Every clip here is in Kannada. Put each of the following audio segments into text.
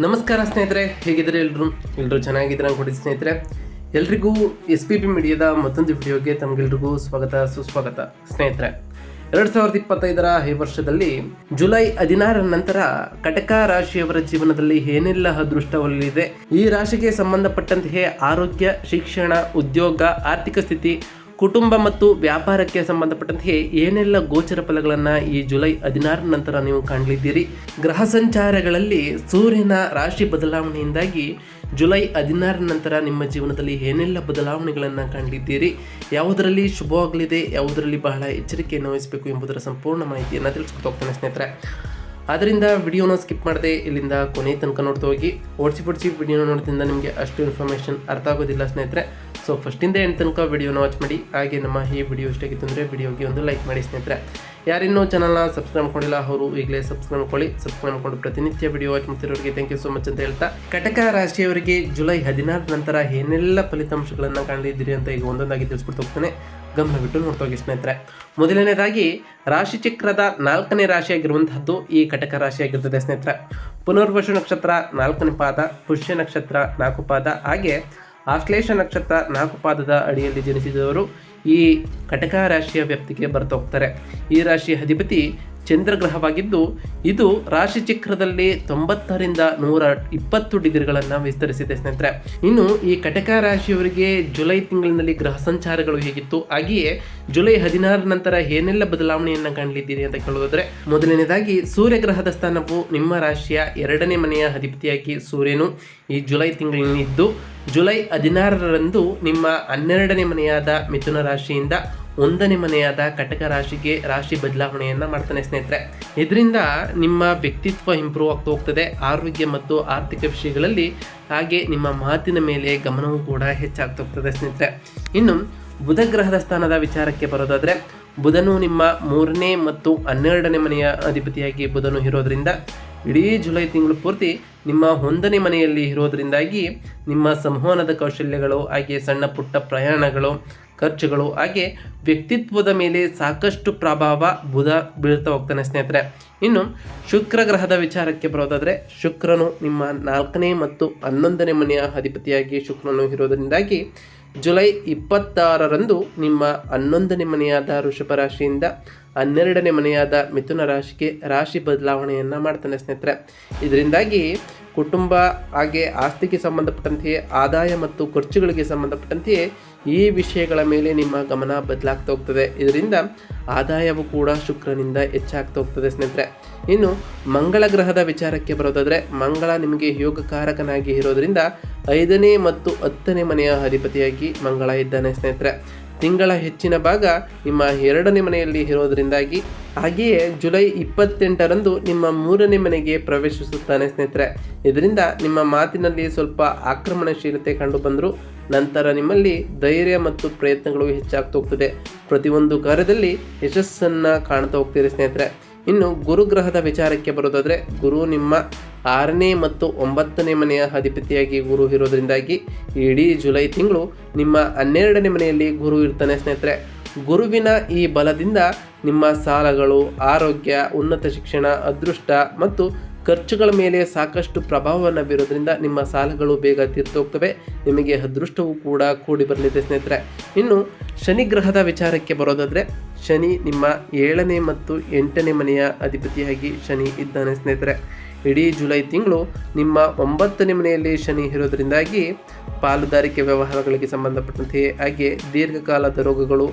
ನಮಸ್ಕಾರ ಸ್ನೇಹಿತರೆ, ಹೇಗಿದ್ದಾರೆ ಎಲ್ಲರೂ ಎಲ್ಲರೂ ಚೆನ್ನಾಗಿದ್ದೀರ ಅನ್ಕೊಂಡಿದ್ದು ಸ್ನೇಹಿತರೆ. ಎಲ್ರಿಗೂ ಎಸ್ ಪಿ ಪಿ ಮೀಡಿಯಾದ ಮತ್ತೊಂದು ವಿಡಿಯೋಗೆ ತಮಗೆಲ್ರಿಗೂ ಸ್ವಾಗತ, ಸುಸ್ವಾಗತ ಸ್ನೇಹಿತರೆ. ಎರಡು ಸಾವಿರದ ಇಪ್ಪತ್ತೈದರ ಈ ವರ್ಷದಲ್ಲಿ ಜುಲೈ ಹದಿನಾರರ ನಂತರ ಕಟಕ ರಾಶಿಯವರ ಜೀವನದಲ್ಲಿ ಏನೆಲ್ಲ ಅದೃಷ್ಟವಲ್ಲಿದೆ ಈ ರಾಶಿಗೆ ಸಂಬಂಧಪಟ್ಟಂತೆಯೇ ಆರೋಗ್ಯ, ಶಿಕ್ಷಣ, ಉದ್ಯೋಗ, ಆರ್ಥಿಕ ಸ್ಥಿತಿ ಕುಟುಂಬ ಮತ್ತು ವ್ಯಾಪಾರಕ್ಕೆ ಸಂಬಂಧಪಟ್ಟಂತೆ ಏನೆಲ್ಲ ಗೋಚರ ಫಲಗಳನ್ನು ಈ ಜುಲೈ ಹದಿನಾರರ ನಂತರ ನೀವು ಕಾಣಲಿದ್ದೀರಿ? ಗ್ರಹ ಸಂಚಾರಗಳಲ್ಲಿ ಸೂರ್ಯನ ರಾಶಿ ಬದಲಾವಣೆಯಿಂದಾಗಿ ಜುಲೈ ಹದಿನಾರರ ನಂತರ ನಿಮ್ಮ ಜೀವನದಲ್ಲಿ ಏನೆಲ್ಲ ಬದಲಾವಣೆಗಳನ್ನು ಕಾಣಲಿದ್ದೀರಿ? ಯಾವುದರಲ್ಲಿ ಶುಭವಾಗಲಿದೆ, ಯಾವುದರಲ್ಲಿ ಬಹಳ ಎಚ್ಚರಿಕೆಯನ್ನು ವಹಿಸಬೇಕು ಎಂಬುದರ ಸಂಪೂರ್ಣ ಮಾಹಿತಿಯನ್ನು ತಿಳಿಸ್ಕೊಟ್ಟು ಹೋಗ್ತಾನೆ ಸ್ನೇಹಿತರೆ. ಆದ್ದರಿಂದ ವಿಡಿಯೋನ ಸ್ಕಿಪ್ ಮಾಡದೆ ಇಲ್ಲಿಂದ ಕೊನೆ ತನಕ ನೋಡ್ತಾ ಹೋಗಿ. ಓಡಿಸಿ ಪಡಿಸಿ ವಿಡಿಯೋನ ನೋಡೋದ್ರಿಂದ ನಿಮಗೆ ಅಷ್ಟು ಇನ್ಫಾರ್ಮೇಷನ್ ಅರ್ಥ ಆಗೋದಿಲ್ಲ ಸ್ನೇಹಿತರೆ. ಸೊ ಫಸ್ಟಿಂದ ಎಂಟು ತನಕ ವಿಡಿಯೋನ ವಾಚ್ ಮಾಡಿ. ಹಾಗೆ ನಮ್ಮ ಈ ವಿಡಿಯೋ ಇಷ್ಟಾಗಿತ್ತು ಅಂದರೆ ವಿಡಿಯೋಗೆ ಒಂದು ಲೈಕ್ ಮಾಡಿ ಸ್ನೇಹಿತರೆ. ಯಾರಿನ್ನೂ ಚಾನಲ್ನ ಸಬ್ಸ್ಕ್ರೈಬ್ ಮಾಡಿಲ್ಲ ಅವರು ಈಗಲೇ ಸಬ್ಸ್ಕ್ರೈಬ್ ಮಾಡ್ಕೊಳ್ಳಿ. ಸಬ್ಸ್ಕ್ರೈಬ್ ಮಾಡ್ಕೊಂಡು ಪ್ರತಿನಿತ್ಯ ವಿಡಿಯೋ ವಾಚ್ ಮಾಡ್ತಿರೋರಿಗೆ ಥ್ಯಾಂಕ್ ಯು ಸೊ ಮಚ್ ಅಂತ ಹೇಳ್ತಾ. ಕಟಕ ರಾಶಿಯವರಿಗೆ ಜುಲೈ ಹದಿನಾರ ನಂತರ ಏನೆಲ್ಲ ಫಲಿತಾಂಶಗಳನ್ನು ಕಾಣಲಿದ್ದೀರಿ ಅಂತ ಈಗ ಒಂದೊಂದಾಗಿ ತಿಳಿಸ್ಬಿಟ್ಟು ಹೋಗ್ತಾನೆ. ಗಮನ ಬಿಟ್ಟು ನೋಡ್ತಾ ಹೋಗಿ ಸ್ನೇಹಿತರೆ. ಮೊದಲನೇದಾಗಿ ರಾಶಿ ಚಕ್ರದ ನಾಲ್ಕನೇ ರಾಶಿಯಾಗಿರುವಂತಹದ್ದು ಈ ಕಟಕ ರಾಶಿಯಾಗಿರ್ತದೆ ಸ್ನೇಹಿತರೆ. ಪುನರ್ವಶು ನಕ್ಷತ್ರ ನಾಲ್ಕನೇ ಪಾದ, ಪುಷ್ಯ ನಕ್ಷತ್ರ ನಾಲ್ಕು ಪಾದ. ಹಾಗೆ ಆಶ್ಲೇಷ ನಕ್ಷತ್ರ ನಾಲ್ಕು ಪಾದದ ಅಡಿಯಲ್ಲಿ ಜನಿಸಿದವರು ಈ ಕಟಕ ರಾಶಿಯ ವ್ಯಕ್ತಿಗೆ ಬರ್ತೋಗ್ತಾರೆ ಈ ರಾಶಿಯ ಅಧಿಪತಿ ಚಂದ್ರಗ್ರಹವಾಗಿದ್ದು, ಇದು ರಾಶಿ ಚಕ್ರದಲ್ಲಿ ತೊಂಬತ್ತರಿಂದ ನೂರ ಇಪ್ಪತ್ತು ಡಿಗ್ರಿಗಳನ್ನು ವಿಸ್ತರಿಸಿದೆ ಸ್ನೇಹಿತರೆ. ಇನ್ನು ಈ ಕಟಕ ರಾಶಿಯವರಿಗೆ ಜುಲೈ ತಿಂಗಳಿನಲ್ಲಿ ಗ್ರಹ ಸಂಚಾರಗಳು ಹೇಗಿತ್ತು, ಹಾಗೆಯೇ ಜುಲೈ ಹದಿನಾರ ನಂತರ ಏನೆಲ್ಲ ಬದಲಾವಣೆಯನ್ನು ಕಾಣಲಿದ್ದೀರಿ ಅಂತ ಕೇಳೋದಾದ್ರೆ ಮೊದಲನೇದಾಗಿ ಸೂರ್ಯ ಗ್ರಹದ ಸ್ಥಾನವು ನಿಮ್ಮ ರಾಶಿಯ ಎರಡನೇ ಮನೆಯ ಅಧಿಪತಿಯಾಗಿ ಸೂರ್ಯನು ಈ ಜುಲೈ ತಿಂಗಳಿನಿದ್ದು ಜುಲೈ ಹದಿನಾರರಂದು ನಿಮ್ಮ ಹನ್ನೆರಡನೇ ಮನೆಯಾದ ಮಿಥುನ ರಾಶಿಯಿಂದ ಒಂದನೇ ಮನೆಯಾದ ಕಟಕ ರಾಶಿಗೆ ರಾಶಿ ಬದಲಾವಣೆಯನ್ನು ಮಾಡ್ತಾನೆ ಸ್ನೇಹಿತರೆ. ಇದರಿಂದ ನಿಮ್ಮ ವ್ಯಕ್ತಿತ್ವ ಇಂಪ್ರೂವ್ ಆಗ್ತಾ ಹೋಗ್ತದೆ. ಆರೋಗ್ಯ ಮತ್ತು ಆರ್ಥಿಕ ವಿಷಯಗಳಲ್ಲಿ ಹಾಗೆ ನಿಮ್ಮ ಮಾತಿನ ಮೇಲೆ ಗಮನವೂ ಕೂಡ ಹೆಚ್ಚಾಗ್ತಾ ಹೋಗ್ತದೆ ಸ್ನೇಹಿತರೆ. ಇನ್ನು ಬುಧ ಗ್ರಹದ ಸ್ಥಾನದ ವಿಚಾರಕ್ಕೆ ಬರೋದಾದರೆ, ಬುಧನು ನಿಮ್ಮ ಮೂರನೇ ಮತ್ತು ಹನ್ನೆರಡನೇ ಮನೆಯ ಅಧಿಪತಿಯಾಗಿ ಬುಧನು ಇರೋದ್ರಿಂದ, ಇಡೀ ಜುಲೈ ತಿಂಗಳು ಪೂರ್ತಿ ನಿಮ್ಮ ಒಂದನೇ ಮನೆಯಲ್ಲಿ ಇರೋದರಿಂದಾಗಿ ನಿಮ್ಮ ಸಂವಹನದ ಕೌಶಲ್ಯಗಳು, ಹಾಗೆ ಸಣ್ಣ ಪುಟ್ಟ ಪ್ರಯಾಣಗಳು ಖರ್ಚುಗಳು, ಹಾಗೆ ವ್ಯಕ್ತಿತ್ವದ ಮೇಲೆ ಸಾಕಷ್ಟು ಪ್ರಭಾವ ಬುಧ ಬೀಳ್ತಾ ಹೋಗ್ತಾನೆ ಸ್ನೇಹಿತರೆ. ಇನ್ನು ಶುಕ್ರ ಗ್ರಹದ ವಿಚಾರಕ್ಕೆ ಬರೋದಾದರೆ, ಶುಕ್ರನು ನಿಮ್ಮ ನಾಲ್ಕನೇ ಮತ್ತು ಹನ್ನೊಂದನೇ ಮನೆಯ ಅಧಿಪತಿಯಾಗಿ ಶುಕ್ರನು ಇರೋದರಿಂದಾಗಿ ಜುಲೈ ಇಪ್ಪತ್ತಾರರಂದು ನಿಮ್ಮ ಹನ್ನೊಂದನೇ ಮನೆಯಾದ ವೃಷಭ ರಾಶಿಯಿಂದ ಹನ್ನೆರಡನೇ ಮನೆಯಾದ ಮಿಥುನ ರಾಶಿಗೆ ರಾಶಿ ಬದಲಾವಣೆಯನ್ನು ಮಾಡ್ತಾನೆ ಸ್ನೇಹಿತರೆ. ಇದರಿಂದಾಗಿ ಕುಟುಂಬ ಹಾಗೆ ಆಸ್ತಿಗೆ ಸಂಬಂಧಪಟ್ಟಂತೆಯೇ, ಆದಾಯ ಮತ್ತು ಖರ್ಚುಗಳಿಗೆ ಸಂಬಂಧಪಟ್ಟಂತೆಯೇ ಈ ವಿಷಯಗಳ ಮೇಲೆ ನಿಮ್ಮ ಗಮನ ಬದಲಾಗ್ತಾ ಹೋಗ್ತದೆ. ಇದರಿಂದ ಆದಾಯವು ಕೂಡ ಶುಕ್ರನಿಂದ ಹೆಚ್ಚಾಗ್ತಾ ಹೋಗ್ತದೆ ಸ್ನೇಹಿತರೆ. ಇನ್ನು ಮಂಗಳ ಗ್ರಹದ ವಿಚಾರಕ್ಕೆ ಬರೋದಾದರೆ, ಮಂಗಳ ನಿಮಗೆ ಯೋಗಕಾರಕನಾಗಿ ಇರೋದರಿಂದ ಐದನೇ ಮತ್ತು ಹತ್ತನೇ ಮನೆಯ ಅಧಿಪತಿಯಾಗಿ ಮಂಗಳ ಇದ್ದಾನೆ ಸ್ನೇಹಿತರೆ. ತಿಂಗಳ ಹೆಚ್ಚಿನ ಭಾಗ ನಿಮ್ಮ ಎರಡನೇ ಮನೆಯಲ್ಲಿ ಇರೋದರಿಂದಾಗಿ ಹಾಗೆಯೇ ಜುಲೈ ಇಪ್ಪತ್ತೆಂಟರಂದು ನಿಮ್ಮ ಮೂರನೇ ಮನೆಗೆ ಪ್ರವೇಶಿಸುತ್ತಾನೆ ಸ್ನೇಹಿತರೆ. ಇದರಿಂದ ನಿಮ್ಮ ಮಾತಿನಲ್ಲಿ ಸ್ವಲ್ಪ ಆಕ್ರಮಣಶೀಲತೆ ಕಂಡು ಬಂದರೂ, ನಂತರ ನಿಮ್ಮಲ್ಲಿ ಧೈರ್ಯ ಮತ್ತು ಪ್ರಯತ್ನಗಳು ಹೆಚ್ಚಾಗ್ತಾ ಹೋಗ್ತದೆ. ಪ್ರತಿಯೊಂದು ಕಾರ್ಯದಲ್ಲಿ ಯಶಸ್ಸನ್ನು ಕಾಣ್ತಾ ಹೋಗ್ತೀರಿ ಸ್ನೇಹಿತರೆ. ಇನ್ನು ಗುರುಗ್ರಹದ ವಿಚಾರಕ್ಕೆ ಬರೋದಾದರೆ, ಗುರು ನಿಮ್ಮ ಆರನೇ ಮತ್ತು ಒಂಬತ್ತನೇ ಮನೆಯ ಅಧಿಪತಿಯಾಗಿ ಗುರು ಇರೋದರಿಂದಾಗಿ ಇಡೀ ಜುಲೈ ತಿಂಗಳು ನಿಮ್ಮ ಹನ್ನೆರಡನೇ ಮನೆಯಲ್ಲಿ ಗುರು ಇರ್ತಾನೆ ಸ್ನೇಹಿತರೆ. ಗುರುವಿನ ಈ ಬಲದಿಂದ ನಿಮ್ಮ ಸಾಲಗಳು, ಆರೋಗ್ಯ, ಉನ್ನತ ಶಿಕ್ಷಣ, ಅದೃಷ್ಟ ಮತ್ತು ಖರ್ಚುಗಳ ಮೇಲೆ ಸಾಕಷ್ಟು ಪ್ರಭಾವವನ್ನು ಬೀರೋದ್ರಿಂದ ನಿಮ್ಮ ಸಾಲಗಳು ಬೇಗ ತೀರ್ತೋಗ್ತವೆ ನಿಮಗೆ ಅದೃಷ್ಟವೂ ಕೂಡ ಕೂಡಿ ಬರಲಿದೆ ಸ್ನೇಹಿತರೆ. ಇನ್ನು ಶನಿ ಗ್ರಹದ ವಿಚಾರಕ್ಕೆ ಬರೋದಾದರೆ, ಶನಿ ನಿಮ್ಮ ಏಳನೇ ಮತ್ತು ಎಂಟನೇ ಮನೆಯ ಅಧಿಪತಿಯಾಗಿ ಶನಿ ಇದ್ದಾನೆ ಸ್ನೇಹಿತರೆ. ಇಡೀ ಜುಲೈ ತಿಂಗಳು ನಿಮ್ಮ ಒಂಬತ್ತನೇ ಮನೆಯಲ್ಲಿ ಶನಿ ಇರೋದರಿಂದಾಗಿ ಪಾಲುದಾರಿಕೆ ವ್ಯವಹಾರಗಳಿಗೆ ಸಂಬಂಧಪಟ್ಟಂತೆ ಹಾಗೆ ದೀರ್ಘಕಾಲದ ರೋಗಗಳು,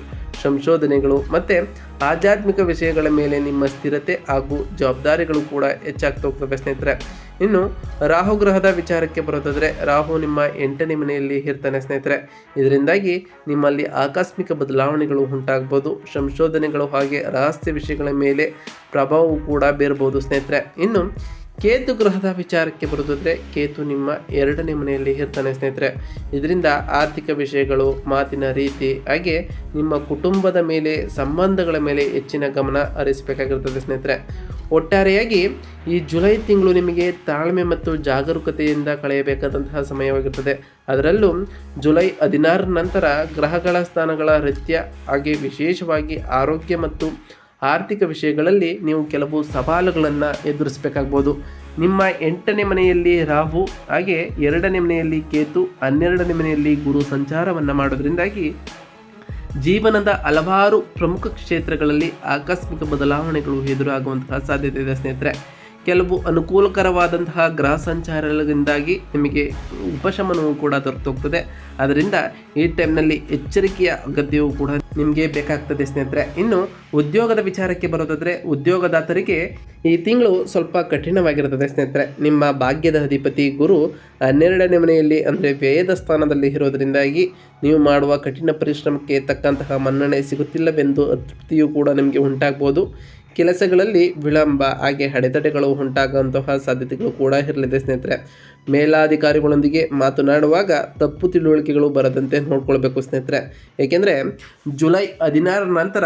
ಸಂಶೋಧನೆಗಳು ಮತ್ತು ಆಧ್ಯಾತ್ಮಿಕ ವಿಷಯಗಳ ಮೇಲೆ ನಿಮ್ಮ ಸ್ಥಿರತೆ ಹಾಗೂ ಜವಾಬ್ದಾರಿಗಳು ಕೂಡ ಹೆಚ್ಚಾಗ್ತಾ ಹೋಗ್ತವೆ ಸ್ನೇಹಿತರೆ. ಇನ್ನು ರಾಹು ಗ್ರಹದ ವಿಚಾರಕ್ಕೆ ಬರೋದಾದರೆ ರಾಹು ನಿಮ್ಮ ಎಂಟನೇ ಮನೆಯಲ್ಲಿ ಇರ್ತಾನೆ ಸ್ನೇಹಿತರೆ. ಇದರಿಂದಾಗಿ ನಿಮ್ಮಲ್ಲಿ ಆಕಸ್ಮಿಕ ಬದಲಾವಣೆಗಳು ಉಂಟಾಗ್ಬೋದು, ಸಂಶೋಧನೆಗಳು ಹಾಗೆ ರಹಸ್ಯ ವಿಷಯಗಳ ಮೇಲೆ ಪ್ರಭಾವವು ಕೂಡ ಬೀರಬಹುದು ಸ್ನೇಹಿತರೆ. ಇನ್ನು ಕೇತು ಗ್ರಹದ ವಿಚಾರಕ್ಕೆ ಬರೋದಾದ್ರೆ ಕೇತು ನಿಮ್ಮ ಎರಡನೇ ಮನೆಯಲ್ಲಿ ಇರ್ತಾನೆ ಸ್ನೇಹಿತರೆ. ಇದರಿಂದ ಆರ್ಥಿಕ ವಿಷಯಗಳು, ಮಾತಿನ ರೀತಿ, ಹಾಗೆ ನಿಮ್ಮ ಕುಟುಂಬದ ಮೇಲೆ, ಸಂಬಂಧಗಳ ಮೇಲೆ ಹೆಚ್ಚಿನ ಗಮನ ಹರಿಸಬೇಕಾಗಿರ್ತದೆ ಸ್ನೇಹಿತರೆ. ಒಟ್ಟಾರೆಯಾಗಿ ಈ ಜುಲೈ ತಿಂಗಳು ನಿಮಗೆ ತಾಳ್ಮೆ ಮತ್ತು ಜಾಗರೂಕತೆಯಿಂದ ಕಳೆಯಬೇಕಾದಂತಹ ಸಮಯವಾಗಿರ್ತದೆ. ಅದರಲ್ಲೂ ಜುಲೈ ಹದಿನಾರರ ನಂತರ ಗ್ರಹಗಳ ಸ್ಥಾನಗಳ ನೃತ್ಯ ಹಾಗೆ ವಿಶೇಷವಾಗಿ ಆರೋಗ್ಯ ಮತ್ತು ಆರ್ಥಿಕ ವಿಷಯಗಳಲ್ಲಿ ನೀವು ಕೆಲವು ಸವಾಲುಗಳನ್ನು ಎದುರಿಸಬೇಕಾಗ್ಬೋದು. ನಿಮ್ಮ ಎಂಟನೇ ಮನೆಯಲ್ಲಿ ರಾಹು, ಹಾಗೆ ಎರಡನೇ ಮನೆಯಲ್ಲಿ ಕೇತು, ಹನ್ನೆರಡನೇ ಮನೆಯಲ್ಲಿ ಗುರು ಸಂಚಾರವನ್ನು ಮಾಡೋದ್ರಿಂದಾಗಿ ಜೀವನದ ಹಲವಾರು ಪ್ರಮುಖ ಕ್ಷೇತ್ರಗಳಲ್ಲಿ ಆಕಸ್ಮಿಕ ಬದಲಾವಣೆಗಳು ಎದುರಾಗುವಂತಹ ಸಾಧ್ಯತೆ ಇದೆ ಸ್ನೇಹಿತರೆ. ಕೆಲವು ಅನುಕೂಲಕರವಾದಂತಹ ಗ್ರಹ ಸಂಚಾರದಿಂದಾಗಿ ನಿಮಗೆ ಉಪಶಮನವೂ ಕೂಡ ದೊರೆತೋಗ್ತದೆ. ಅದರಿಂದ ಈ ಟೈಮ್ನಲ್ಲಿ ಎಚ್ಚರಿಕೆಯ ಅಗತ್ಯವೂ ಕೂಡ ನಿಮಗೆ ಬೇಕಾಗ್ತದೆ ಸ್ನೇಹಿತರೆ. ಇನ್ನು ಉದ್ಯೋಗದ ವಿಚಾರಕ್ಕೆ ಬರೋದಾದರೆ ಉದ್ಯೋಗದಾತರಿಗೆ ಈ ತಿಂಗಳು ಸ್ವಲ್ಪ ಕಠಿಣವಾಗಿರುತ್ತದೆ ಸ್ನೇಹಿತರೆ. ನಿಮ್ಮ ಭಾಗ್ಯದ ಅಧಿಪತಿ ಗುರು ಹನ್ನೆರಡನೇ ಮನೆಯಲ್ಲಿ ಅಂದರೆ ವ್ಯಯದ ಸ್ಥಾನದಲ್ಲಿ ಇರೋದರಿಂದಾಗಿ ನೀವು ಮಾಡುವ ಕಠಿಣ ಪರಿಶ್ರಮಕ್ಕೆ ತಕ್ಕಂತಹ ಮನ್ನಣೆ ಸಿಗುತ್ತಿಲ್ಲವೆಂದು ಅತೃಪ್ತಿಯೂ ಕೂಡ ನಿಮಗೆ ಉಂಟಾಗ್ಬೋದು. ಕೆಲಸಗಳಲ್ಲಿ ವಿಳಂಬ, ಹಾಗೆ ಅಡೆತಡೆಗಳು ಉಂಟಾಗುವಂತಹ ಸಾಧ್ಯತೆಗಳು ಕೂಡ ಇರಲಿದೆ ಸ್ನೇಹಿತರೆ. ಮೇಲಾಧಿಕಾರಿಗಳೊಂದಿಗೆ ಮಾತನಾಡುವಾಗ ತಪ್ಪು ತಿಳುವಳಿಕೆಗಳು ಬರದಂತೆ ನೋಡ್ಕೊಳ್ಬೇಕು ಸ್ನೇಹಿತರೆ. ಏಕೆಂದರೆ ಜುಲೈ ಹದಿನಾರರ ನಂತರ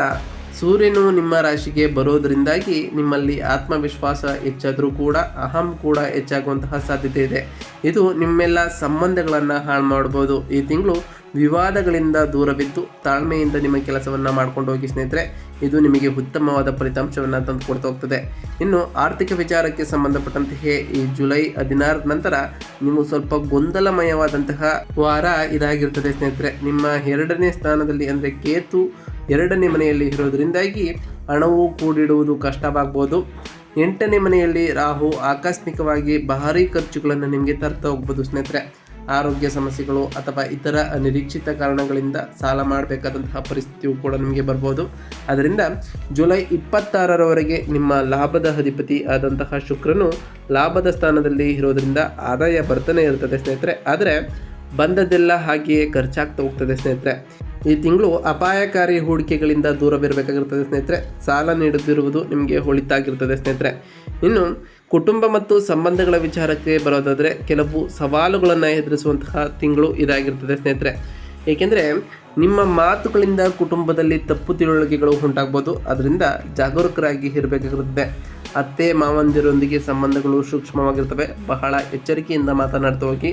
ಸೂರ್ಯನು ನಿಮ್ಮ ರಾಶಿಗೆ ಬರೋದರಿಂದಾಗಿ ನಿಮ್ಮಲ್ಲಿ ಆತ್ಮವಿಶ್ವಾಸ ಹೆಚ್ಚಾದರೂ ಕೂಡ, ಅಹಂ ಕೂಡ ಹೆಚ್ಚಾಗುವಂತಹ ಸಾಧ್ಯತೆ ಇದೆ. ಇದು ನಿಮ್ಮೆಲ್ಲ ಸಂಬಂಧಗಳನ್ನು ಹಾಳು ಮಾಡ್ಬೋದು. ಈ ತಿಂಗಳು ವಿವಾದಗಳಿಂದ ದೂರವಿದ್ದು ತಾಳ್ಮೆಯಿಂದ ನಿಮ್ಮ ಕೆಲಸವನ್ನು ಮಾಡ್ಕೊಂಡು ಹೋಗಿ ಸ್ನೇಹಿತರೆ, ಇದು ನಿಮಗೆ ಉತ್ತಮವಾದ ಫಲಿತಾಂಶವನ್ನು ತಂದು ಕೊಡ್ತಾ ಹೋಗ್ತದೆ. ಇನ್ನು ಆರ್ಥಿಕ ವಿಚಾರಕ್ಕೆ ಸಂಬಂಧಪಟ್ಟಂತಹ ಈ ಜುಲೈ ಹದಿನಾರ ನಂತರ ನೀವು ಸ್ವಲ್ಪ ಗೊಂದಲಮಯವಾದಂತಹ ವಾರ ಇದಾಗಿರ್ತದೆ ಸ್ನೇಹಿತರೆ. ನಿಮ್ಮ ಎರಡನೇ ಸ್ಥಾನದಲ್ಲಿ ಅಂದರೆ ಕೇತು ಎರಡನೇ ಮನೆಯಲ್ಲಿ ಇರೋದರಿಂದಾಗಿ ಹಣವು ಕೂಡಿಡುವುದು ಕಷ್ಟವಾಗ್ಬೋದು. ಎಂಟನೇ ಮನೆಯಲ್ಲಿ ರಾಹು ಆಕಸ್ಮಿಕವಾಗಿ ಭಾರಿ ಖರ್ಚುಗಳನ್ನು ನಿಮಗೆ ತರ್ತಾ ಹೋಗ್ಬೋದು ಸ್ನೇಹಿತರೆ. ಆರೋಗ್ಯ ಸಮಸ್ಯೆಗಳು ಅಥವಾ ಇತರ ಅನಿರೀಕ್ಷಿತ ಕಾರಣಗಳಿಂದ ಸಾಲ ಮಾಡಬೇಕಾದಂತಹ ಪರಿಸ್ಥಿತಿಯು ಕೂಡ ನಿಮಗೆ ಬರ್ಬೋದು. ಅದರಿಂದ ಜುಲೈ ಇಪ್ಪತ್ತಾರರವರೆಗೆ ನಿಮ್ಮ ಲಾಭದ ಅಧಿಪತಿ ಆದಂತಹ ಶುಕ್ರನು ಲಾಭದ ಸ್ಥಾನದಲ್ಲಿ ಇರೋದರಿಂದ ಆದಾಯ ಬರ್ತಾನೆ ಇರ್ತದೆ ಸ್ನೇಹಿತರೆ. ಆದರೆ ಬಂದದ್ದೆಲ್ಲ ಹಾಗೆಯೇ ಖರ್ಚಾಗ್ತಾ ಹೋಗ್ತದೆ ಸ್ನೇಹಿತರೆ. ಈ ತಿಂಗಳು ಅಪಾಯಕಾರಿ ಹೂಡಿಕೆಗಳಿಂದ ದೂರವಿರಬೇಕಾಗಿರ್ತದೆ ಸ್ನೇಹಿತರೆ. ಸಾಲ ನೀಡುತ್ತಿರುವುದು ನಿಮಗೆ ಒಳಿತಾಗಿರ್ತದೆ ಸ್ನೇಹಿತರೆ. ಇನ್ನು ಕುಟುಂಬ ಮತ್ತು ಸಂಬಂಧಗಳ ವಿಚಾರಕ್ಕೆ ಬರೋದಾದರೆ ಕೆಲವು ಸವಾಲುಗಳನ್ನು ಎದುರಿಸುವಂತಹ ತಿಂಗಳು ಇದಾಗಿರ್ತದೆ ಸ್ನೇಹಿತರೆ. ಏಕೆಂದರೆ ನಿಮ್ಮ ಮಾತುಗಳಿಂದ ಕುಟುಂಬದಲ್ಲಿ ತಪ್ಪು ತಿಳುವಳಿಕೆಗಳು ಉಂಟಾಗ್ಬೋದು. ಅದರಿಂದ ಜಾಗರೂಕರಾಗಿ ಇರಬೇಕಾಗಿರುತ್ತದೆ. ಅತ್ತೆ, ಮಾವಂದಿರೊಂದಿಗೆ ಸಂಬಂಧಗಳು ಸೂಕ್ಷ್ಮವಾಗಿರ್ತವೆ. ಬಹಳ ಎಚ್ಚರಿಕೆಯಿಂದ ಮಾತನಾಡ್ತಾ ಹೋಗಿ.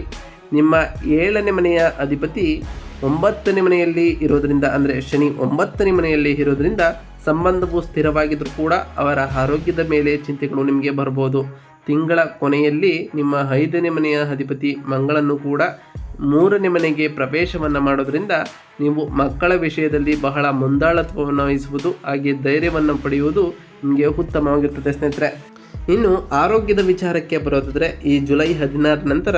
ನಿಮ್ಮ ಏಳನೇ ಮನೆಯ ಅಧಿಪತಿ ಒಂಬತ್ತನೇ ಮನೆಯಲ್ಲಿ ಇರೋದರಿಂದ, ಅಂದರೆ ಶನಿ ಒಂಬತ್ತನೇ ಮನೆಯಲ್ಲಿ ಇರೋದರಿಂದ ಸಂಬಂಧವು ಸ್ಥಿರವಾಗಿದ್ದರೂ ಕೂಡ ಅವರ ಆರೋಗ್ಯದ ಮೇಲೆ ಚಿಂತೆಗಳು ನಿಮಗೆ ಬರ್ಬೋದು. ತಿಂಗಳ ಕೊನೆಯಲ್ಲಿ ನಿಮ್ಮ ಐದನೇ ಮನೆಯ ಅಧಿಪತಿ ಮಂಗಳನ್ನು ಕೂಡ ಮೂರನೇ ಮನೆಗೆ ಪ್ರವೇಶವನ್ನು ಮಾಡೋದ್ರಿಂದ ನೀವು ಮಕ್ಕಳ ವಿಷಯದಲ್ಲಿ ಬಹಳ ಮುಂದಾಳತ್ವವನ್ನು ವಹಿಸುವುದು, ಹಾಗೆ ಧೈರ್ಯವನ್ನು ಪಡೆಯುವುದು ನಿಮಗೆ ಉತ್ತಮವಾಗಿರ್ತದೆ ಸ್ನೇಹಿತರೆ. ಇನ್ನು ಆರೋಗ್ಯದ ವಿಚಾರಕ್ಕೆ ಬರೋದಾದರೆ ಈ ಜುಲೈ ಹದಿನಾರ ನಂತರ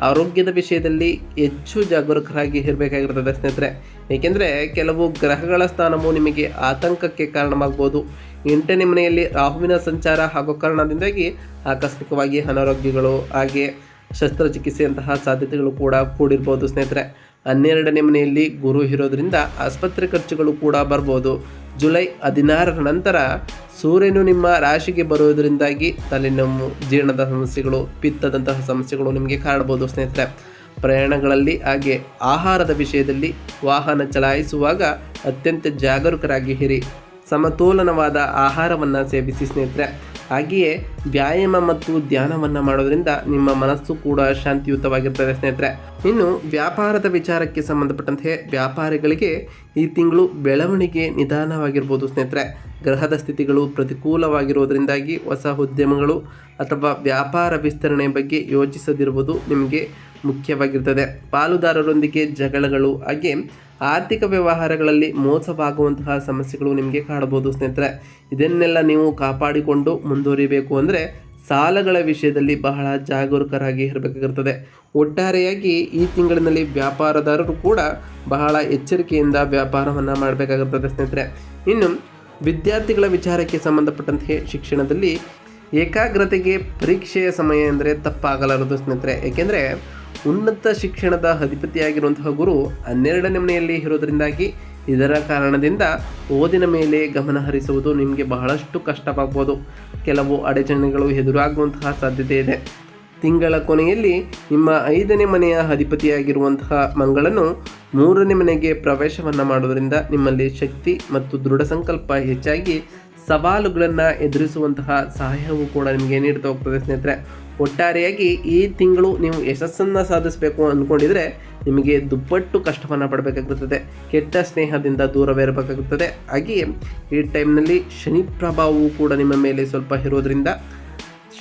ಆರೋಗ್ಯದ ವಿಷಯದಲ್ಲಿ ಹೆಚ್ಚು ಜಾಗರೂಕರಾಗಿ ಇರಬೇಕಾಗಿರ್ತದೆ ಸ್ನೇಹಿತರೆ. ಏಕೆಂದರೆ ಕೆಲವು ಗ್ರಹಗಳ ಸ್ಥಾನವು ನಿಮಗೆ ಆತಂಕಕ್ಕೆ ಕಾರಣವಾಗ್ಬೋದು. ಎಂಟನೇ ಮನೆಯಲ್ಲಿ ರಾಹುವಿನ ಸಂಚಾರ ಹಾಗೂ ಕಾರಣದಿಂದಾಗಿ ಆಕಸ್ಮಿಕವಾಗಿ ಅನಾರೋಗ್ಯಗಳು, ಹಾಗೆ ಶಸ್ತ್ರಚಿಕಿತ್ಸೆಯಂತಹ ಸಾಧ್ಯತೆಗಳು ಕೂಡ ಕೂಡಿರ್ಬೋದು ಸ್ನೇಹಿತರೆ. ಹನ್ನೆರಡನೇ ಮನೆಯಲ್ಲಿ ಗುರು ಇರೋದ್ರಿಂದ ಆಸ್ಪತ್ರೆ ಖರ್ಚುಗಳು ಕೂಡ ಬರ್ಬೋದು. ಜುಲೈ ಹದಿನಾರರ ನಂತರ ಸೂರ್ಯನು ನಿಮ್ಮ ರಾಶಿಗೆ ಬರುವುದರಿಂದಾಗಿ ತಲೆನೋವು, ಜೀರ್ಣದ ಸಮಸ್ಯೆಗಳು, ಪಿತ್ತದಂತಹ ಸಮಸ್ಯೆಗಳು ನಿಮಗೆ ಕಾಣಬಹುದು ಸ್ನೇಹಿತರೆ. ಪ್ರಯಾಣಗಳಲ್ಲಿ ಹಾಗೆ ಆಹಾರದ ವಿಷಯದಲ್ಲಿ ವಾಹನ ಚಲಾಯಿಸುವಾಗ ಅತ್ಯಂತ ಜಾಗರೂಕರಾಗಿ ಹಿರಿ ಸಮತೋಲನವಾದ ಆಹಾರವನ್ನು ಸೇವಿಸಿ ಸ್ನೇಹಿತರೆ. ಹಾಗೆಯೇ ವ್ಯಾಯಾಮ ಮತ್ತು ಧ್ಯಾನವನ್ನು ಮಾಡೋದ್ರಿಂದ ನಿಮ್ಮ ಮನಸ್ಸು ಕೂಡ ಶಾಂತಿಯುತವಾಗಿರ್ತದೆ ಸ್ನೇಹಿತರೆ. ಇನ್ನು ವ್ಯಾಪಾರದ ವಿಚಾರಕ್ಕೆ ಸಂಬಂಧಪಟ್ಟಂತೆ ವ್ಯಾಪಾರಿಗಳಿಗೆ ಈ ತಿಂಗಳು ಬೆಳವಣಿಗೆ ನಿಧಾನವಾಗಿರ್ಬೋದು ಸ್ನೇಹಿತರೆ. ಗ್ರಹದ ಸ್ಥಿತಿಗಳು ಪ್ರತಿಕೂಲವಾಗಿರುವುದರಿಂದಾಗಿ ಹೊಸ ಉದ್ಯಮಗಳು ಅಥವಾ ವ್ಯಾಪಾರ ವಿಸ್ತರಣೆ ಬಗ್ಗೆ ಯೋಚಿಸದಿರುವುದು ನಿಮಗೆ ಮುಖ್ಯವಾಗಿರ್ತದೆ. ಪಾಲುದಾರರೊಂದಿಗೆ ಜಗಳಗಳು, ಹಾಗೆ ಆರ್ಥಿಕ ವ್ಯವಹಾರಗಳಲ್ಲಿ ಮೋಸವಾಗುವಂತಹ ಸಮಸ್ಯೆಗಳು ನಿಮಗೆ ಕಾಣಬಹುದು ಸ್ನೇಹಿತರೆ. ಇದನ್ನೆಲ್ಲ ನೀವು ಕಾಪಾಡಿಕೊಂಡು ಮುಂದುವರಿಬೇಕು ಅಂದರೆ ಸಾಲಗಳ ವಿಷಯದಲ್ಲಿ ಬಹಳ ಜಾಗರೂಕರಾಗಿ ಇರಬೇಕಾಗಿರ್ತದೆ. ಒಟ್ಟಾರೆಯಾಗಿ ಈ ತಿಂಗಳಿನಲ್ಲಿ ವ್ಯಾಪಾರದಾರರು ಕೂಡ ಬಹಳ ಎಚ್ಚರಿಕೆಯಿಂದ ವ್ಯಾಪಾರವನ್ನು ಮಾಡಬೇಕಾಗುತ್ತದೆ ಸ್ನೇಹಿತರೆ. ಇನ್ನು ವಿದ್ಯಾರ್ಥಿಗಳ ವಿಚಾರಕ್ಕೆ ಸಂಬಂಧಪಟ್ಟಂತೆ ಶಿಕ್ಷಣದಲ್ಲಿ ಏಕಾಗ್ರತೆಗೆ ಪರೀಕ್ಷೆಯ ಸಮಯ ಎಂದರೆ ತಪ್ಪಾಗಲಾರದು ಸ್ನೇಹಿತರೆ. ಏಕೆಂದರೆ ಉನ್ನತ ಶಿಕ್ಷಣದ ಅಧಿಪತಿಯಾಗಿರುವಂತಹ ಗುರು ಹನ್ನೆರಡನೇ ಮನೆಯಲ್ಲಿ ಇರೋದರಿಂದಾಗಿ ಇದರ ಕಾರಣದಿಂದ ಓದಿನ ಮೇಲೆ ಗಮನ ಹರಿಸುವುದು ನಿಮಗೆ ಬಹಳಷ್ಟು ಕಷ್ಟವಾಗ್ಬೋದು. ಕೆಲವು ಅಡಚಣೆಗಳು ಎದುರಾಗುವಂತಹ ಸಾಧ್ಯತೆ ಇದೆ. ತಿಂಗಳ ಕೊನೆಯಲ್ಲಿ ನಿಮ್ಮ ಐದನೇ ಮನೆಯ ಅಧಿಪತಿಯಾಗಿರುವಂತಹ ಮಂಗಳನು ಮೂರನೇ ಮನೆಗೆ ಪ್ರವೇಶವನ್ನು ಮಾಡೋದರಿಂದ ನಿಮ್ಮಲ್ಲಿ ಶಕ್ತಿ ಮತ್ತು ದೃಢ ಸಂಕಲ್ಪ ಹೆಚ್ಚಾಗಿ ಸವಾಲುಗಳನ್ನು ಎದುರಿಸುವಂತಹ ಸಹಾಯವು ಕೂಡ ನಿಮಗೆ ನೀಡ್ತಾ ಹೋಗ್ತದೆ ಸ್ನೇಹಿತರೆ. ಒಟ್ಟಾರೆಯಾಗಿ ಈ ತಿಂಗಳು ನೀವು ಯಶಸ್ಸನ್ನು ಸಾಧಿಸಬೇಕು ಅಂದ್ಕೊಂಡಿದ್ರೆ ನಿಮಗೆ ದುಪ್ಪಟ್ಟು ಕಷ್ಟವನ್ನು ಪಡಬೇಕಾಗುತ್ತದೆ ಕೆಟ್ಟ ಸ್ನೇಹದಿಂದ ದೂರವಿರಬೇಕಾಗುತ್ತದೆ ಹಾಗೆಯೇ ಈ ಟೈಮ್ನಲ್ಲಿ ಶನಿ ಪ್ರಭಾವವು ಕೂಡ ನಿಮ್ಮ ಮೇಲೆ ಸ್ವಲ್ಪ ಇರೋದ್ರಿಂದ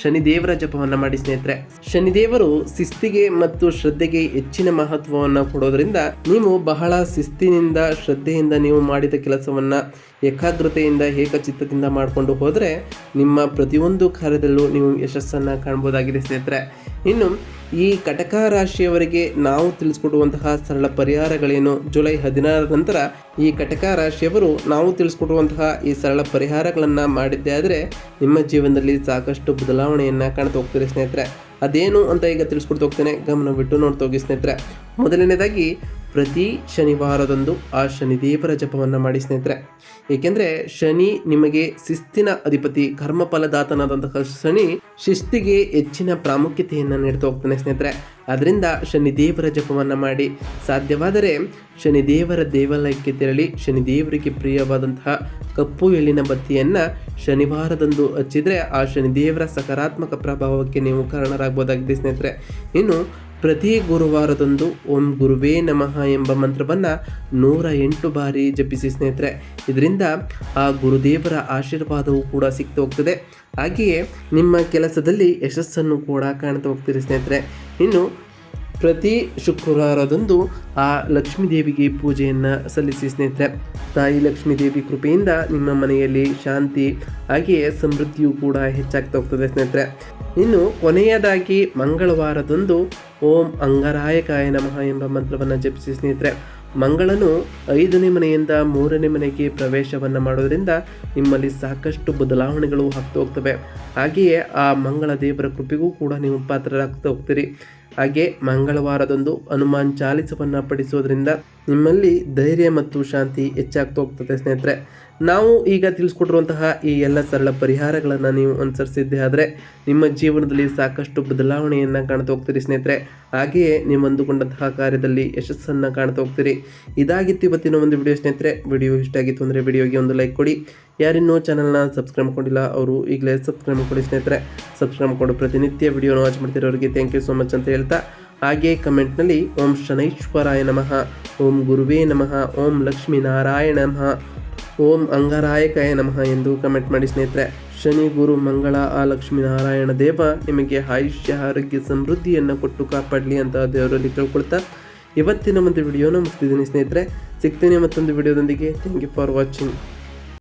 ಶನಿದೇವರ ಜಪವನ್ನು ಮಾಡಿ ಸ್ನೇಹಿತರೆ. ಶನಿದೇವರು ಶಿಸ್ತಿಗೆ ಮತ್ತು ಶ್ರದ್ಧೆಗೆ ಹೆಚ್ಚಿನ ಮಹತ್ವವನ್ನು ಕೊಡೋದ್ರಿಂದ ನೀವು ಬಹಳ ಶಿಸ್ತಿನಿಂದ, ಶ್ರದ್ಧೆಯಿಂದ ನೀವು ಮಾಡಿದ ಕೆಲಸವನ್ನ ಏಕಾಗ್ರತೆಯಿಂದ, ಏಕಚಿತ್ತದಿಂದ ಮಾಡಿಕೊಂಡು ಹೋದರೆ ನಿಮ್ಮ ಪ್ರತಿಯೊಂದು ಕಾರ್ಯದಲ್ಲೂ ನೀವು ಯಶಸ್ಸನ್ನು ಕಾಣ್ಬೋದಾಗಿದೆ ಸ್ನೇಹಿತರೆ. ಇನ್ನು ಈ ಕಟಕ ರಾಶಿಯವರಿಗೆ ನಾವು ತಿಳಿಸ್ಕೊಡುವಂತಹ ಸರಳ ಪರಿಹಾರಗಳೇನು? ಜುಲೈ ಹದಿನಾರರ ನಂತರ ಈ ಕಟಕ ರಾಶಿಯವರು ನಾವು ತಿಳಿಸ್ಕೊಡುವಂತಹ ಈ ಸರಳ ಪರಿಹಾರಗಳನ್ನು ಮಾಡಿದ್ದೇ ಆದರೆ ನಿಮ್ಮ ಜೀವನದಲ್ಲಿ ಸಾಕಷ್ಟು ಬದಲಾವಣೆಯನ್ನು ಕಾಣ್ತಾ ಹೋಗ್ತೀರಿ ಸ್ನೇಹಿತರೆ. ಅದೇನು ಅಂತ ಈಗ ತಿಳಿಸ್ಕೊಡ್ತಾ ಹೋಗ್ತೇನೆ. ಗಮನವಿಟ್ಟು ನೋಡ್ತಾ ಹೋಗಿ ಸ್ನೇಹಿತರೆ. ಮೊದಲನೇದಾಗಿ ಪ್ರತಿ ಶನಿವಾರದಂದು ಆ ಶನಿದೇವರ ಜಪವನ್ನು ಮಾಡಿ ಸ್ನೇಹಿತರೆ. ಏಕೆಂದರೆ ಶನಿ ನಿಮಗೆ ಶಿಸ್ತಿನ ಅಧಿಪತಿ, ಕರ್ಮಫಲದಾತನಾದಂತಹ ಶನಿ ಶಿಸ್ತಿಗೆ ಹೆಚ್ಚಿನ ಪ್ರಾಮುಖ್ಯತೆಯನ್ನು ನೀಡ್ತಾ ಹೋಗ್ತಾನೆ ಸ್ನೇಹಿತರೆ. ಅದರಿಂದ ಶನಿದೇವರ ಜಪವನ್ನು ಮಾಡಿ ಸಾಧ್ಯವಾದರೆ ಶನಿದೇವರ ದೇವಾಲಯಕ್ಕೆ ತೆರಳಿ ಶನಿದೇವರಿಗೆ ಪ್ರಿಯವಾದಂತಹ ಕಪ್ಪು ಎಳ್ಳಿನ ಬತ್ತಿಯನ್ನು ಶನಿವಾರದಂದು ಹಚ್ಚಿದರೆ ಆ ಶನಿದೇವರ ಸಕಾರಾತ್ಮಕ ಪ್ರಭಾವಕ್ಕೆ ನೀವು ಕಾರಣರಾಗಬಹುದಾಗಿದೆ ಸ್ನೇಹಿತರೆ. ಇನ್ನು ಪ್ರತಿ ಗುರುವಾರದಂದು ಓಂ ಗುರುವೇ ನಮಃ ಎಂಬ ಮಂತ್ರವನ್ನು ನೂರ ಎಂಟು ಬಾರಿ ಜಪಿಸಿ ಸ್ನೇಹಿತರೆ. ಇದರಿಂದ ಆ ಗುರುದೇವರ ಆಶೀರ್ವಾದವು ಕೂಡ ಸಿಗ್ತಾ ಹೋಗ್ತದೆ. ಹಾಗೆಯೇ ನಿಮ್ಮ ಕೆಲಸದಲ್ಲಿ ಯಶಸ್ಸನ್ನು ಕೂಡ ಕಾಣ್ತಾ ಹೋಗ್ತೀರಿ ಸ್ನೇಹಿತರೆ. ಇನ್ನು ಪ್ರತಿ ಶುಕ್ರವಾರದಂದು ಆ ಲಕ್ಷ್ಮೀ ದೇವಿಗೆ ಪೂಜೆಯನ್ನು ಸಲ್ಲಿಸಿ ಸ್ನೇಹಿತರೆ. ತಾಯಿ ಲಕ್ಷ್ಮೀ ದೇವಿ ಕೃಪೆಯಿಂದ ನಿಮ್ಮ ಮನೆಯಲ್ಲಿ ಶಾಂತಿ, ಹಾಗೆಯೇ ಸಮೃದ್ಧಿಯು ಕೂಡ ಹೆಚ್ಚಾಗ್ತಾ ಹೋಗ್ತದೆ ಸ್ನೇಹಿತರೆ. ಇನ್ನು ಕೊನೆಯದಾಗಿ ಮಂಗಳವಾರದಂದು ಓಂ ಅಂಗರಾಯಕಾಯ ನಮಃ ಎಂಬ ಮಂತ್ರವನ್ನು ಜಪಿಸಿ ಸ್ನೇಹಿತರೆ. ಮಂಗಳನು ಐದನೇ ಮನೆಯಿಂದ ಮೂರನೇ ಮನೆಗೆ ಪ್ರವೇಶವನ್ನು ಮಾಡೋದರಿಂದ ನಿಮ್ಮಲ್ಲಿ ಸಾಕಷ್ಟು ಬದಲಾವಣೆಗಳು ಆಗ್ತಾ ಹೋಗ್ತವೆ. ಹಾಗೆಯೇ ಆ ಮಂಗಳ ದೇವರ ಕೃಪೆಗೂ ಕೂಡ ನೀವು ಪಾತ್ರರಾಗ್ತಾ ಹೋಗ್ತೀರಿ. ಹಾಗೆ ಮಂಗಳವಾರದಂದು ಹನುಮಾನ್ ಚಾಲಿಸವನ್ನು ಪಡಿಸೋದ್ರಿಂದ ನಿಮ್ಮಲ್ಲಿ ಧೈರ್ಯ ಮತ್ತು ಶಾಂತಿ ಹೆಚ್ಚಾಗ್ತಾ ಹೋಗ್ತದೆ, ಸ್ನೇಹಿತರೆ. ನಾವು ಈಗ ತಿಳಿಸ್ಕೊಟ್ಟಿರುವಂತಹ ಈ ಎಲ್ಲ ಸರಳ ಪರಿಹಾರಗಳನ್ನು ನೀವು ಅನುಸರಿಸಿದ್ದೆ ಆದರೆ ನಿಮ್ಮ ಜೀವನದಲ್ಲಿ ಸಾಕಷ್ಟು ಬದಲಾವಣೆಯನ್ನು ಕಾಣ್ತಾ ಹೋಗ್ತೀರಿ, ಸ್ನೇಹಿತರೆ. ಹಾಗೆಯೇ ನೀವು ಅಂದುಕೊಂಡಂತಹ ಕಾರ್ಯದಲ್ಲಿ ಯಶಸ್ಸನ್ನು ಕಾಣ್ತಾ ಹೋಗ್ತೀರಿ. ಇದಾಗಿತ್ತು ಇವತ್ತಿನ ಒಂದು ವಿಡಿಯೋ, ಸ್ನೇಹಿತರೆ. ವಿಡಿಯೋ ಇಷ್ಟ ಆಗಿತ್ತು ಅಂದರೆ ವಿಡಿಯೋಗೆ ಒಂದು ಲೈಕ್ ಕೊಡಿ. ಯಾರಿನ್ನೂ ಚಾನಲ್ನ ಸಬ್ಸ್ಕ್ರೈಬ್ ಮಾಡಿಲ್ಲ ಅವರು ಈಗಲೇ ಸಬ್ಸ್ಕ್ರೈಬ್ ಕೊಡಿ ಸ್ನೇಹಿತರೆ. ಸಬ್ಸ್ಕ್ರೈಬ್ ಕೊಡು ಪ್ರತಿನಿತ್ಯ ವಿಡಿಯೋನ ವಾಚ್ ಮಾಡ್ತಿರೋರಿಗೆ ಥ್ಯಾಂಕ್ ಯು ಸೋ ಮಚ್ ಅಂತ ಹೇಳ್ತಾ ಹಾಗೆ ಕಮೆಂಟ್ನಲ್ಲಿ ಓಂ ಶನೈಶ್ವರಾಯ ನಮಃ, ಓಂ ಗುರುವೇ ನಮಃ, ಓಂ ಲಕ್ಷ್ಮೀನಾರಾಯಣ ನಮಃ, ಓಂ ಅಂಗರಾಯಕಾಯ ನಮಃ ಎಂದು ಕಮೆಂಟ್ ಮಾಡಿ ಸ್ನೇಹಿತರೆ. ಶನಿ ಗುರು ಮಂಗಳ, ಆ ಲಕ್ಷ್ಮೀನಾರಾಯಣ ದೇವ ನಿಮಗೆ ಆಯುಷ್ಯ, ಆರೋಗ್ಯ, ಸಮೃದ್ಧಿಯನ್ನು ಕೊಟ್ಟು ಕಾಪಾಡಲಿ ಅಂತ ದೇವರಲ್ಲಿ ಕೇಳ್ಕೊಳ್ತಾ ಇವತ್ತಿನ ಒಂದು ವಿಡಿಯೋನ ಮುಗಿಸ್ತಿದ್ದೀನಿ ಸ್ನೇಹಿತರೆ. ಸಿಗ್ತೀನಿ ಮತ್ತೊಂದು ವಿಡಿಯೋದೊಂದಿಗೆ. Thank you for watching